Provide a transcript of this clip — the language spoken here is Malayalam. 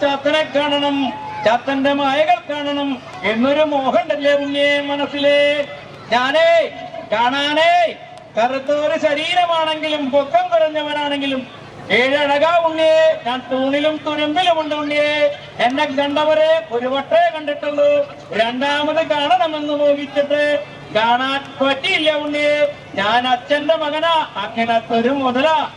ചാത്തനെ കാണണം ചാത്തന്റെ മായകൾ കാണണം എന്നൊരു മോഹണ്ടല്ലേ ഉണ്ണിയെ മനസ്സിലെ. ഞാനേ കാണാനേ കറുത്തൊരു ശരീരമാണെങ്കിലും പൊക്കം കുറഞ്ഞവനാണെങ്കിലും ഏഴഴകാ ഉണ്ണിയെ ഞാൻ തൂണിലും തുരുമ്പിലുമുണ്ട് ഉണ്ണിയേ. എന്നെ കണ്ടവരെ ഒരു വട്ടേ കണ്ടിട്ടുള്ളൂ. രണ്ടാമത് കാണണമെന്ന് മോഹിച്ചിട്ട് കാണാൻ പറ്റിയില്ല ഉണ്ണിയെ. ഞാൻ അച്ഛന്റെ മകനാ അങ്ങനത്തൊരു മുതലാ.